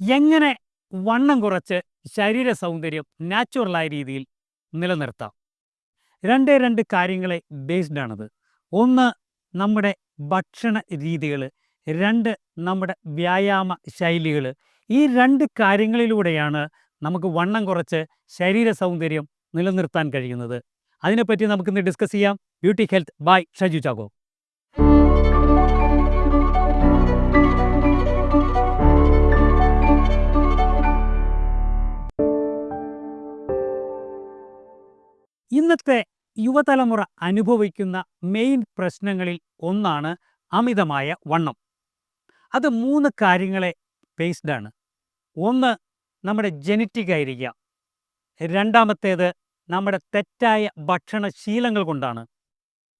എങ്ങനെ വണ്ണം കുറച്ച് ശരീര സൗന്ദര്യം നാച്ചുറലായ രീതിയിൽ നിലനിർത്താം? രണ്ടേ രണ്ട് കാര്യങ്ങളെ ബേസ്ഡ് ആണത്. ഒന്ന് നമ്മുടെ ഭക്ഷണ രീതികൾ രണ്ട് നമ്മുടെ വ്യായാമ ശൈലികൾ ഈ രണ്ട് കാര്യങ്ങളിലൂടെയാണ് നമുക്ക് വണ്ണം കുറച്ച് ശരീര സൗന്ദര്യം നിലനിർത്താൻ കഴിയുന്നത്. അതിനെപ്പറ്റി നമുക്കിന്ന് ഡിസ്കസ് ചെയ്യാം. Beauty health by Shaju Chago ഇന്നത്തെ യുവതലമുറ അനുഭവിക്കുന്ന മെയിൻ പ്രശ്നങ്ങളിൽ ഒന്നാണ് അമിതമായ വണ്ണം. അത് മൂന്ന് കാര്യങ്ങളെ ബേസ്ഡ് ആണ്. ഒന്ന് നമ്മുടെ ജനറ്റിക് ആയിരിക്കാം. രണ്ടാമത്തേത് നമ്മുടെ തെറ്റായ ഭക്ഷണശീലങ്ങൾ കൊണ്ടാണ്.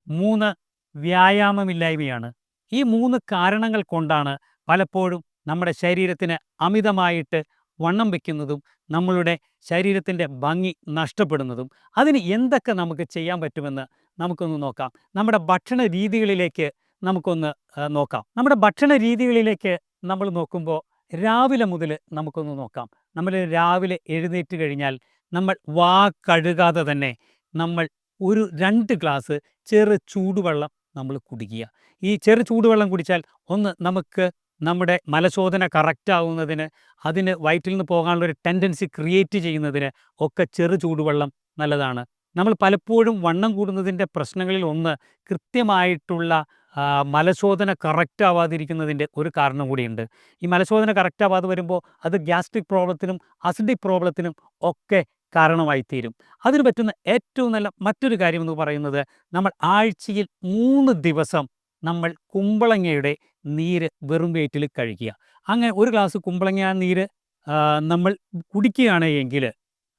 മൂന്ന് വ്യായാമമില്ലായ്മയാണ്. ഈ മൂന്ന് കാരണങ്ങൾ കൊണ്ടാണ് പലപ്പോഴും നമ്മുടെ ശരീരത്തിന് അമിതമായിട്ട് വണ്ണം വയ്ക്കുന്നതും നമ്മളുടെ ശരീരത്തിന്റെ ഭംഗി നഷ്ടപ്പെടുന്നതും അതിന് എന്തൊക്കെ നമുക്ക് ചെയ്യാൻ പറ്റുമെന്ന് നമുക്കൊന്ന് നോക്കാം. നമ്മുടെ ഭക്ഷണ രീതികളിലേക്ക് നമുക്കൊന്ന് നോക്കാം. നമ്മുടെ ഭക്ഷണ രീതികളിലേക്ക് നമ്മൾ നോക്കുമ്പോൾ രാവിലെ മുതൽ നമുക്കൊന്ന് നോക്കാം. നമ്മൾ രാവിലെ എഴുന്നേറ്റ് കഴിഞ്ഞാൽ നമ്മൾ വാ കഴുകാതെ തന്നെ നമ്മൾ ഒരു രണ്ട് ഗ്ലാസ് ചെറു ചൂടുവെള്ളം നമ്മൾ കുടിക്കുക. ഈ ചെറു ചൂടുവെള്ളം കുടിച്ചാൽ ഒന്ന് നമുക്ക് നമ്മുടെ മലശോധന കറക്റ്റ് ആവുന്നതിന് അതിന് വയറ്റിൽ നിന്ന് പോകാനുള്ള ഒരു ടെൻഡൻസി ക്രിയേറ്റ് ചെയ്യുന്നതിന് ഒക്കെ ചെറു ചൂടുവെള്ളം നല്ലതാണ്. നമ്മൾ പലപ്പോഴും വണ്ണം കൂടുന്നതിന്റെ പ്രശ്നങ്ങളിൽ ഒന്ന് കൃത്യമായിട്ടുള്ള മലശോധന കറക്റ്റ് ആവാതിരിക്കുന്നതിന്റെ ഒരു കാരണം കൂടിയുണ്ട്. ഈ മലശോധന കറക്റ്റ് ആവാതെ വരുമ്പോൾ അത് ഗ്യാസ്ട്രിക് പ്രോബ്ലത്തിനും അസിഡിക് പ്രോബ്ലത്തിനും ഒക്കെ കാരണമായി തീരും അതിന് പറ്റുന്ന ഏറ്റവും നല്ല മറ്റൊരു കാര്യം എന്ന് പറയുന്നത് നമ്മൾ ആഴ്ചയിൽ മൂന്ന് ദിവസം നമ്മൾ കുമ്പളങ്ങയുടെ നീര് വെറും വയറ്റിൽ കഴിക്കുക. അങ്ങനെ ഒരു ഗ്ലാസ് കുമ്പളങ്ങ നീര് നമ്മൾ കുടിക്കുകയാണ് എങ്കിൽ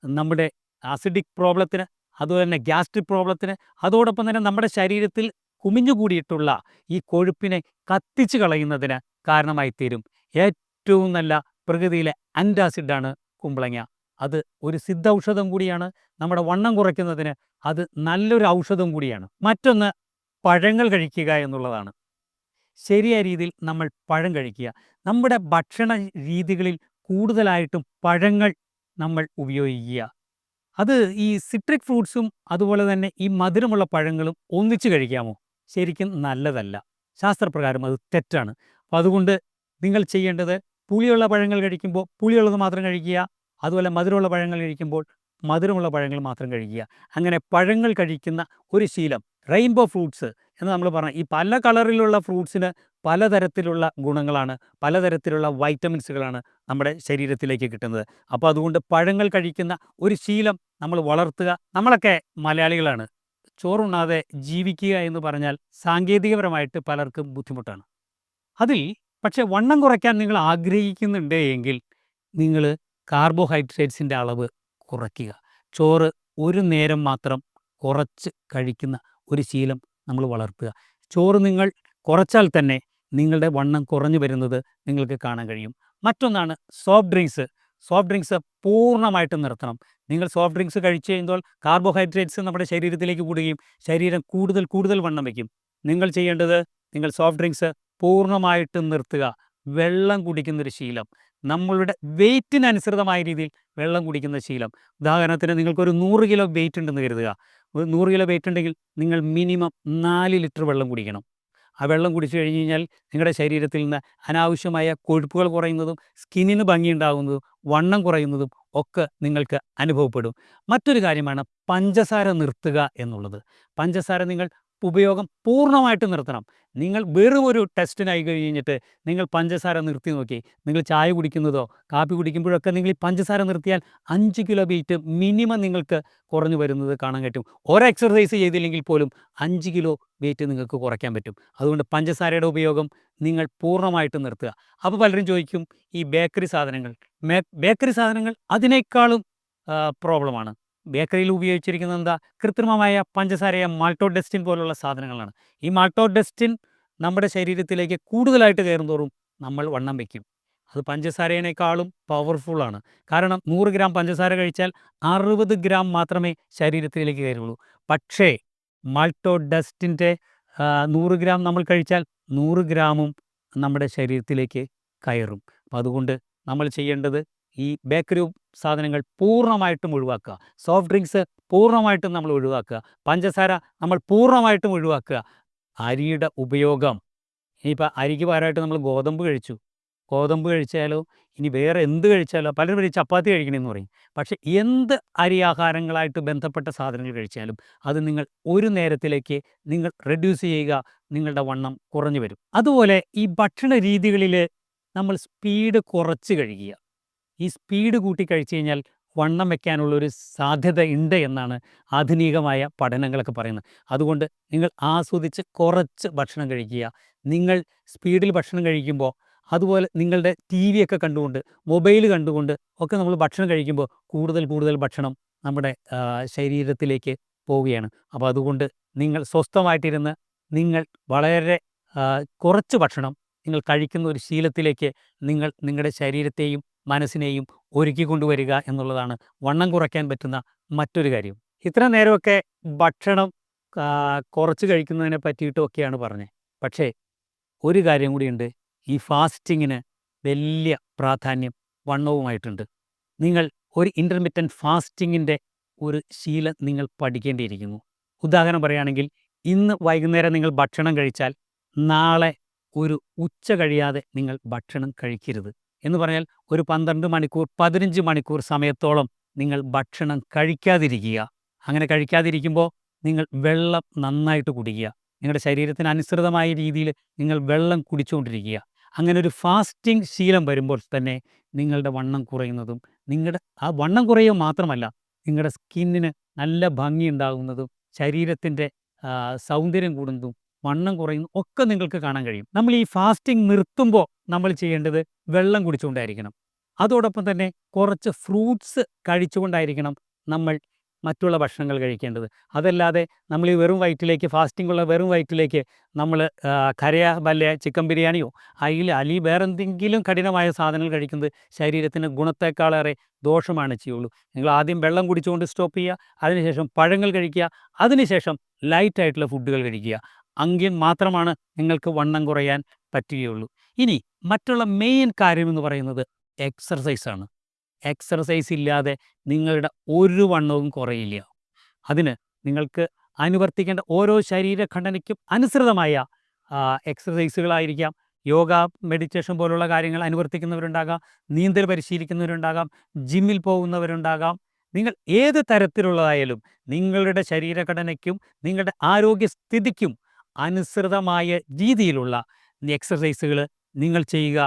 നമ്മുടെ ആസിഡിക് പ്രോബ്ലത്തിന് അതുപോലെ തന്നെ ഗ്യാസ്ട്രിക് പ്രോബ്ലത്തിന് അതോടൊപ്പം തന്നെ നമ്മുടെ ശരീരത്തിൽ കുമിഞ്ഞുകൂടിയിട്ടുള്ള ഈ കൊഴുപ്പിനെ കത്തിച്ച് കളയുന്നതിന് കാരണമായി തീരും. ഏറ്റവും നല്ല പ്രകൃതിയിലെ അന്റാസിഡാണ് കുമ്പളങ്ങ. അത് ഒരു സിദ്ധ ഔഷധം കൂടിയാണ്. നമ്മുടെ വണ്ണം കുറയ്ക്കുന്നതിന് അത് നല്ലൊരു ഔഷധം കൂടിയാണ്. മറ്റൊന്ന് പഴങ്ങൾ കഴിക്കുക എന്നുള്ളതാണ്. ശരിയായ രീതിയിൽ നമ്മൾ പഴം കഴിക്കുക. നമ്മുടെ ഭക്ഷണ രീതികളിൽ കൂടുതലായിട്ടും പഴങ്ങൾ നമ്മൾ ഉപയോഗിക്കുക. അത് ഈ സിട്രിക് ഫ്രൂട്ട്സും അതുപോലെ തന്നെ ഈ മധുരമുള്ള പഴങ്ങളും ഒന്നിച്ച് കഴിക്കാമോ? ശരിക്കും നല്ലതല്ല. ശാസ്ത്രപ്രകാരം അത് തെറ്റാണ്. അപ്പം അതുകൊണ്ട് നിങ്ങൾ ചെയ്യേണ്ടത് പുളിയുള്ള പഴങ്ങൾ കഴിക്കുമ്പോൾ പുളിയുള്ളത് മാത്രം കഴിക്കുക. അതുപോലെ മധുരമുള്ള പഴങ്ങൾ കഴിക്കുമ്പോൾ മധുരമുള്ള പഴങ്ങൾ മാത്രം കഴിക്കുക. അങ്ങനെ പഴങ്ങൾ കഴിക്കുന്ന ഒരു ശീലം റെയിൻബോ ഫ്രൂട്ട്സ് എന്ന് നമ്മൾ പറഞ്ഞ ഈ പല കളറിലുള്ള ഫ്രൂട്ട്സിന് പലതരത്തിലുള്ള ഗുണങ്ങളാണ് പലതരത്തിലുള്ള വൈറ്റമിൻസുകളാണ് നമ്മുടെ ശരീരത്തിലേക്ക് കിട്ടുന്നത്. അപ്പോൾ അതുകൊണ്ട് പഴങ്ങൾ കഴിക്കുന്ന ഒരു ശീലം നമ്മൾ വളർത്തുക നമ്മളൊക്കെ മലയാളികളാണ്. ചോറുണ്ണാതെ ജീവിക്കുക എന്ന് പറഞ്ഞാൽ സാങ്കേതികപരമായിട്ട് പലർക്കും ബുദ്ധിമുട്ടാണ്. അതിൽ പക്ഷേ വണ്ണം കുറയ്ക്കാൻ നിങ്ങൾ ആഗ്രഹിക്കുന്നുണ്ട് എങ്കിൽ നിങ്ങൾ കാർബോഹൈഡ്രേറ്റ്സിന്റെ അളവ് കുറയ്ക്കുക. ചോറ് ഒരു നേരം മാത്രം കുറച്ച് കഴിക്കുന്ന ഒരു ശീലം നമ്മൾ വളർത്തുക. ചോറ് നിങ്ങൾ കുറച്ചാൽ തന്നെ നിങ്ങളുടെ വണ്ണം കുറഞ്ഞു വരുന്നത് നിങ്ങൾക്ക് കാണാൻ കഴിയും. മറ്റൊന്നാണ് സോഫ്റ്റ് ഡ്രിങ്ക്സ് സോഫ്റ്റ് ഡ്രിങ്ക്സ് പൂർണമായിട്ടും നിർത്തണം. നിങ്ങൾ സോഫ്റ്റ് ഡ്രിങ്ക്സ് കഴിച്ചു കഴിയുമ്പോൾ കാർബോഹൈഡ്രേറ്റ്സ് നമ്മുടെ ശരീരത്തിലേക്ക് കൂടുകയും ശരീരം കൂടുതൽ കൂടുതൽ വണ്ണം വയ്ക്കും. നിങ്ങൾ ചെയ്യേണ്ടത് നിങ്ങൾ സോഫ്റ്റ് ഡ്രിങ്ക്സ് പൂർണമായിട്ടും നിർത്തുക. വെള്ളം കുടിക്കുന്നൊരു ശീലം. നമ്മളുടെ വെയ്റ്റിനനുസൃതമായ രീതിയിൽ വെള്ളം കുടിക്കുന്ന ശീലം. ഉദാഹരണത്തിന് നിങ്ങൾക്കൊരു നൂറ് കിലോ വെയിറ്റ് ഉണ്ടെന്ന് കരുതുക. ഒരു നൂറ് കിലോ വെയിറ്റ് ഉണ്ടെങ്കിൽ നിങ്ങൾ മിനിമം നാല് ലിറ്റർ വെള്ളം കുടിക്കണം. ആ വെള്ളം കുടിച്ചു കഴിഞ്ഞ് കഴിഞ്ഞാൽ നിങ്ങളുടെ ശരീരത്തിൽ നിന്ന് അനാവശ്യമായ കൊഴുപ്പുകൾ കുറയുന്നതും സ്കിന്നിന് ഭംഗിയുണ്ടാകുന്നതും വണ്ണം കുറയുന്നതും ഒക്കെ നിങ്ങൾക്ക് അനുഭവപ്പെടും. മറ്റൊരു കാര്യമാണ് പഞ്ചസാര നിർത്തുക എന്നുള്ളത്. പഞ്ചസാര നിങ്ങൾ ഉപയോഗം പൂർണമായിട്ട് നിർത്തണം. നിങ്ങൾ വെറും ഒരു ടെസ്റ്റിനായി കഴിഞ്ഞിട്ട് നിങ്ങൾ പഞ്ചസാര നിർത്തി നോക്കി. നിങ്ങൾ ചായ കുടിക്കുന്നതോ കാപ്പി കുടിക്കുമ്പോഴൊക്കെ നിങ്ങൾ ഈ പഞ്ചസാര നിർത്തിയാൽ അഞ്ച് കിലോ വെയിറ്റ് മിനിമം നിങ്ങൾക്ക് കുറഞ്ഞു വരുന്നത് കാണാൻ പറ്റും. ഒരു എക്സർസൈസ് ചെയ്തില്ലെങ്കിൽ പോലും അഞ്ച് കിലോ വെയിറ്റ് നിങ്ങൾക്ക് കുറയ്ക്കാൻ പറ്റും. അതുകൊണ്ട് പഞ്ചസാരയുടെ ഉപയോഗം നിങ്ങൾ പൂർണമായിട്ട് നിർത്തുക. അപ്പോൾ പലരും ചോദിക്കും ഈ ബേക്കറി സാധനങ്ങൾ ബേക്കറി സാധനങ്ങൾ അതിനേക്കാളും പ്രോബ്ലമാണ് ബേക്കറിയിൽ ഉപയോഗിച്ചിരിക്കുന്നത് എന്താ? കൃത്രിമമായ പഞ്ചസാരയ മാൾട്ടോഡെസ്റ്റിൻ പോലുള്ള സാധനങ്ങളാണ്. ഈ മാൾട്ടോ ഡെസ്റ്റിൻ നമ്മുടെ ശരീരത്തിലേക്ക് കൂടുതലായിട്ട് കയറുന്തോറും നമ്മൾ വണ്ണം വയ്ക്കും അത് പഞ്ചസാരയേക്കാളും പവർഫുള്ളാണ് കാരണം നൂറ് ഗ്രാം പഞ്ചസാര കഴിച്ചാൽ അറുപത് ഗ്രാം മാത്രമേ ശരീരത്തിലേക്ക് കയറുള്ളൂ. പക്ഷേ മാൾട്ടോ ഡസ്റ്റിന്റെ നൂറ് ഗ്രാം നമ്മൾ കഴിച്ചാൽ നൂറ് ഗ്രാമും നമ്മുടെ ശരീരത്തിലേക്ക് കയറും. അപ്പം അതുകൊണ്ട് നമ്മൾ ചെയ്യേണ്ടത് ഈ ബേക്കറി സാധനങ്ങൾ പൂർണമായിട്ടും ഒഴിവാക്കുക. സോഫ്റ്റ് ഡ്രിങ്ക്സ് പൂർണമായിട്ടും നമ്മൾ ഒഴിവാക്കുക. പഞ്ചസാര നമ്മൾ പൂർണമായിട്ടും ഒഴിവാക്കുക. അരിയുടെ ഉപയോഗം. ഇനിയിപ്പോൾ അരിക്ക് പകരമായിട്ട് നമ്മൾ ഗോതമ്പ് കഴിച്ചു. ഗോതമ്പ് കഴിച്ചാലോ? ഇനി വേറെ എന്ത് കഴിച്ചാലോ? പലരും പറയും ചപ്പാത്തി കഴിക്കണമെന്ന് പറയും. പക്ഷേ എന്ത് അരി ആഹാരങ്ങളായിട്ട് ബന്ധപ്പെട്ട സാധനങ്ങൾ കഴിച്ചാലും അത് നിങ്ങൾ ഒരു നേരത്തിലേക്ക് നിങ്ങൾ റെഡ്യൂസ് ചെയ്യുക. നിങ്ങളുടെ വണ്ണം കുറഞ്ഞു വരും. അതുപോലെ ഈ ഭക്ഷണ രീതികളിൽ നമ്മൾ സ്പീഡ് കുറച്ച് കഴിക്കുക ഈ സ്പീഡ് കൂട്ടി കഴിച്ചു കഴിഞ്ഞാൽ വണ്ണം വെക്കാനുള്ളൊരു സാധ്യത ഉണ്ട് എന്നാണ് ആധുനികമായ പഠനങ്ങളൊക്കെ പറയുന്നത്. അതുകൊണ്ട് നിങ്ങൾ ആസ്വദിച്ച് കുറച്ച് ഭക്ഷണം കഴിക്കുക. നിങ്ങൾ സ്പീഡിൽ ഭക്ഷണം കഴിക്കുമ്പോൾ അതുപോലെ നിങ്ങളുടെ ടി വി ഒക്കെ കണ്ടുകൊണ്ട് മൊബൈൽ കണ്ടുകൊണ്ട് ഒക്കെ നമ്മൾ ഭക്ഷണം കഴിക്കുമ്പോൾ കൂടുതൽ കൂടുതൽ ഭക്ഷണം നമ്മുടെ ശരീരത്തിലേക്ക് പോവുകയാണ്. അപ്പോൾ അതുകൊണ്ട് നിങ്ങൾ സ്വസ്ഥമായിട്ടിരുന്ന് നിങ്ങൾ വളരെ കുറച്ച് ഭക്ഷണം നിങ്ങൾ കഴിക്കുന്ന ഒരു ശീലത്തിലേക്ക് നിങ്ങൾ നിങ്ങളുടെ ശരീരത്തെയും മനസ്സിനെയും ഒരുക്കി കൊണ്ടുവരിക എന്നുള്ളതാണ് വണ്ണം കുറയ്ക്കാൻ പറ്റുന്ന മറ്റൊരു കാര്യം. ഇത്ര നേരമൊക്കെ ഭക്ഷണം കുറച്ച് കഴിക്കുന്നതിനെ പറ്റിയിട്ടൊക്കെയാണ് പറഞ്ഞത്. പക്ഷേ ഒരു കാര്യം കൂടിയുണ്ട്. ഈ ഫാസ്റ്റിങ്ങിന് വലിയ പ്രാധാന്യം വണ്ണവുമായിട്ടുണ്ട്. നിങ്ങൾ ഒരു ഇന്റർമീഡിയന്റ് ഫാസ്റ്റിങ്ങിന്റെ ഒരു ശീലം നിങ്ങൾ പഠിക്കേണ്ടിയിരിക്കുന്നു. ഉദാഹരണം പറയുകയാണെങ്കിൽ ഇന്ന് വൈകുന്നേരം നിങ്ങൾ ഭക്ഷണം കഴിച്ചാൽ നാളെ ഒരു ഉച്ച കഴിയാതെ നിങ്ങൾ ഭക്ഷണം കഴിക്കരുത്. എന്ന് പറഞ്ഞാൽ ഒരു പന്ത്രണ്ട് മണിക്കൂർ പതിനഞ്ച് മണിക്കൂർ സമയത്തോളം നിങ്ങൾ ഭക്ഷണം കഴിക്കാതിരിക്കുക. അങ്ങനെ കഴിക്കാതിരിക്കുമ്പോൾ നിങ്ങൾ വെള്ളം നന്നായിട്ട് കുടിക്കുക. നിങ്ങളുടെ ശരീരത്തിന് അനുസൃതമായ രീതിയിൽ നിങ്ങൾ വെള്ളം കുടിച്ചുകൊണ്ടിരിക്കുക. അങ്ങനെ ഒരു ഫാസ്റ്റിംഗ് ശീലം വരുമ്പോൾ തന്നെ നിങ്ങളുടെ വണ്ണം കുറയുന്നതും നിങ്ങളുടെ ആ വണ്ണം കുറയുക മാത്രമല്ല നിങ്ങളുടെ സ്കിന്നിന് നല്ല ഭംഗി ഉണ്ടാകുന്നതും ശരീരത്തിന്റെ സൗന്ദര്യം കൂടുന്നതും വണ്ണം കുറയുന്നു ഒക്കെ നിങ്ങൾക്ക് കാണാൻ കഴിയും. നമ്മൾ ഈ ഫാസ്റ്റിംഗ് നിർത്തുമ്പോൾ നമ്മൾ ചെയ്യേണ്ടത് വെള്ളം കുടിച്ചുകൊണ്ടായിരിക്കണം. അതോടൊപ്പം തന്നെ കുറച്ച് ഫ്രൂട്ട്സ് കഴിച്ചുകൊണ്ടായിരിക്കണം നമ്മൾ മറ്റുള്ള ഭക്ഷണങ്ങൾ കഴിക്കേണ്ടത്. അതല്ലാതെ നമ്മൾ ഈ വെറും വയറ്റിലേക്ക് ഫാസ്റ്റിംഗ് ഉള്ള വെറും വയറ്റിലേക്ക് നമ്മൾ കരയ വല്ല ചിക്കൻ ബിരിയാണിയോ അയിൽ അലി വേറെ എന്തെങ്കിലും കഠിനമായ സാധനങ്ങൾ കഴിക്കുന്നത് ശരീരത്തിന് ഗുണത്തേക്കാളേറെ ദോഷമാണ് ചെയ്യുള്ളൂ. നിങ്ങൾ ആദ്യം വെള്ളം കുടിച്ചുകൊണ്ട് സ്റ്റോപ്പ് ചെയ്യുക അതിനുശേഷം പഴങ്ങൾ കഴിക്കുക അതിനുശേഷം ലൈറ്റായിട്ടുള്ള ഫുഡുകൾ കഴിക്കുക. അങ്കിൽ മാത്രമാണ് നിങ്ങൾക്ക് വണ്ണം കുറയാൻ പറ്റുകയുള്ളൂ. ഇനി മറ്റുള്ള മെയിൻ കാര്യം എന്ന് പറയുന്നത് എക്സർസൈസാണ് എക്സർസൈസ് ഇല്ലാതെ നിങ്ങളുടെ ഒരു വണ്ണവും കുറയില്ല. അതിന് നിങ്ങൾക്ക് അനുവർത്തിക്കേണ്ട ഓരോ ശരീരഘടനയ്ക്കും അനുസൃതമായ എക്സർസൈസുകളായിരിക്കാം യോഗ മെഡിറ്റേഷൻ പോലുള്ള കാര്യങ്ങൾ അനുവർത്തിക്കുന്നവരുണ്ടാകാം. നീന്തൽ പരിശീലിക്കുന്നവരുണ്ടാകാം. ജിമ്മിൽ പോകുന്നവരുണ്ടാകാം. നിങ്ങൾ ഏത് തരത്തിലുള്ളതായാലും നിങ്ങളുടെ ശരീരഘടനയ്ക്കും നിങ്ങളുടെ ആരോഗ്യസ്ഥിതിക്കും അനുസൃതമായ രീതിയിലുള്ള എക്സസൈസുകൾ നിങ്ങൾ ചെയ്യുക.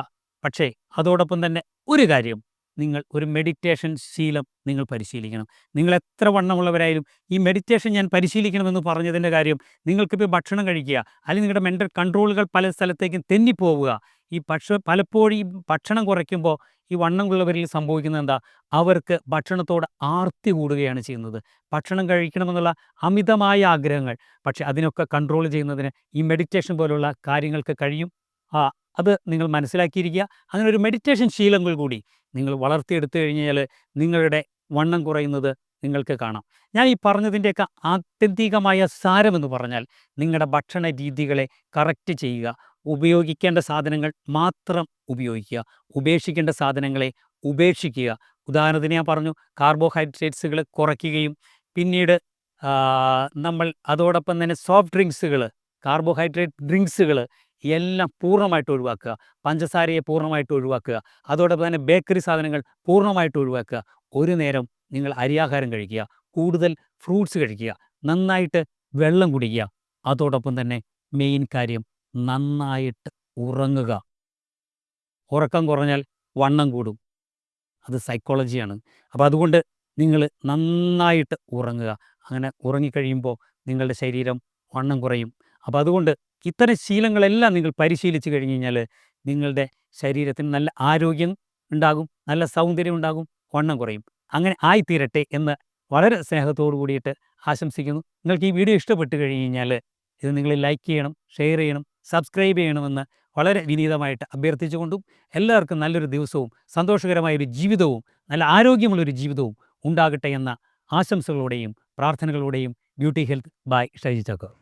പക്ഷേ അതോടൊപ്പം തന്നെ ഒരു കാര്യം നിങ്ങൾ ഒരു മെഡിറ്റേഷൻ ശീലം നിങ്ങൾ പരിശീലിക്കണം. നിങ്ങൾ എത്ര വണ്ണമുള്ളവരായാലും ഈ മെഡിറ്റേഷൻ ഞാൻ പരിശീലിക്കണമെന്ന് പറഞ്ഞതിന്റെ കാര്യം നിങ്ങൾക്കിപ്പോൾ ഭക്ഷണം കഴിക്കുക അല്ലെങ്കിൽ നിങ്ങളുടെ മെന്റൽ കൺട്രോളുകൾ പല സ്ഥലത്തേക്കും തെന്നിപ്പോവുക. ഈ ഭക്ഷ പലപ്പോഴും ഈ ഭക്ഷണം കുറയ്ക്കുമ്പോൾ ഈ വണ്ണമുള്ളവരിൽ സംഭവിക്കുന്നത് എന്താ? അവർക്ക് ഭക്ഷണത്തോട് ആർത്തി കൂടുകയാണ് ചെയ്യുന്നത്. ഭക്ഷണം കഴിക്കണമെന്നുള്ള അമിതമായ ആഗ്രഹങ്ങൾ. പക്ഷേ അതിനൊക്കെ കൺട്രോൾ ചെയ്യുന്നതിന് ഈ മെഡിറ്റേഷൻ പോലുള്ള കാര്യങ്ങൾക്ക് കഴിയും. ആ അത് നിങ്ങൾ മനസ്സിലാക്കിയിരിക്കുക. അങ്ങനെ ഒരു മെഡിറ്റേഷൻ ശീലങ്ങൾ കൂടി നിങ്ങൾ വളർത്തിയെടുത്തു കഴിഞ്ഞാൽ നിങ്ങളുടെ വണ്ണം കുറയുന്നത് നിങ്ങൾക്ക് കാണാം. ഞാൻ ഈ പറഞ്ഞതിന്റെയൊക്കെ ആത്യന്തികമായ സാരമെന്ന് പറഞ്ഞാൽ നിങ്ങളുടെ ഭക്ഷണ രീതികളെ കറക്റ്റ് ചെയ്യുക. ഉപയോഗിക്കേണ്ട സാധനങ്ങൾ മാത്രം ഉപയോഗിക്കുക. ഉപേക്ഷിക്കേണ്ട സാധനങ്ങളെ ഉപേക്ഷിക്കുക. ഉദാഹരണത്തിന് ഞാൻ പറഞ്ഞു കാർബോഹൈഡ്രേറ്റ്സുകൾ കുറയ്ക്കുകയും പിന്നീട് നമ്മൾ അതോടൊപ്പം തന്നെ സോഫ്റ്റ് ഡ്രിങ്ക്സുകൾ കാർബോഹൈഡ്രേറ്റ് ഡ്രിങ്ക്സുകൾ എല്ലാം പൂർണമായിട്ട് ഒഴിവാക്കുക. പഞ്ചസാരയെ പൂർണമായിട്ട് ഒഴിവാക്കുക. അതോടൊപ്പം തന്നെ ബേക്കറി സാധനങ്ങൾ പൂർണമായിട്ട് ഒഴിവാക്കുക. ഒരു നേരം നിങ്ങൾ അരിയാഹാരം കഴിക്കുക. കൂടുതൽ ഫ്രൂട്ട്സ് കഴിക്കുക. നന്നായിട്ട് വെള്ളം കുടിക്കുക. അതോടൊപ്പം തന്നെ മെയിൻ കാര്യം നന്നായിട്ട് ഉറങ്ങുക. ഉറക്കം കുറഞ്ഞാൽ വണ്ണം കൂടും. അത് സൈക്കോളജിയാണ് അപ്പോൾ അതുകൊണ്ട് നിങ്ങൾ നന്നായിട്ട് ഉറങ്ങുക. അങ്ങനെ ഉറങ്ങിക്കഴിയുമ്പോൾ നിങ്ങളുടെ ശരീരം വണ്ണം കുറയും. അപ്പോൾ അതുകൊണ്ട് ഇത്തരം ശീലങ്ങളെല്ലാം നിങ്ങൾ പരിശീലിച്ച് കഴിഞ്ഞ് കഴിഞ്ഞാൽ നിങ്ങളുടെ ശരീരത്തിന് നല്ല ആരോഗ്യം ഉണ്ടാകും നല്ല സൗന്ദര്യം ഉണ്ടാകും വണ്ണം കുറയും. അങ്ങനെ ആയിത്തീരട്ടെ എന്ന് വളരെ സ്നേഹത്തോടു കൂടിയിട്ട് ആശംസിക്കുന്നു. നിങ്ങൾക്ക് ഈ വീഡിയോ ഇഷ്ടപ്പെട്ട് കഴിഞ്ഞ് കഴിഞ്ഞാൽ ഇത് നിങ്ങൾ ലൈക്ക് ചെയ്യണം ഷെയർ ചെയ്യണം സബ്സ്ക്രൈബ് ചെയ്യണമെന്ന് വളരെ വിനീതമായിട്ട് അഭ്യർത്ഥിച്ചുകൊണ്ടും എല്ലാവർക്കും നല്ലൊരു ദിവസവും സന്തോഷകരമായ ഒരു ജീവിതവും നല്ല ആരോഗ്യമുള്ളൊരു ജീവിതവും ഉണ്ടാകട്ടെ എന്ന ആശംസകളോടെയും പ്രാർത്ഥനകളോടെയും beauty health. By Shyji Chakkar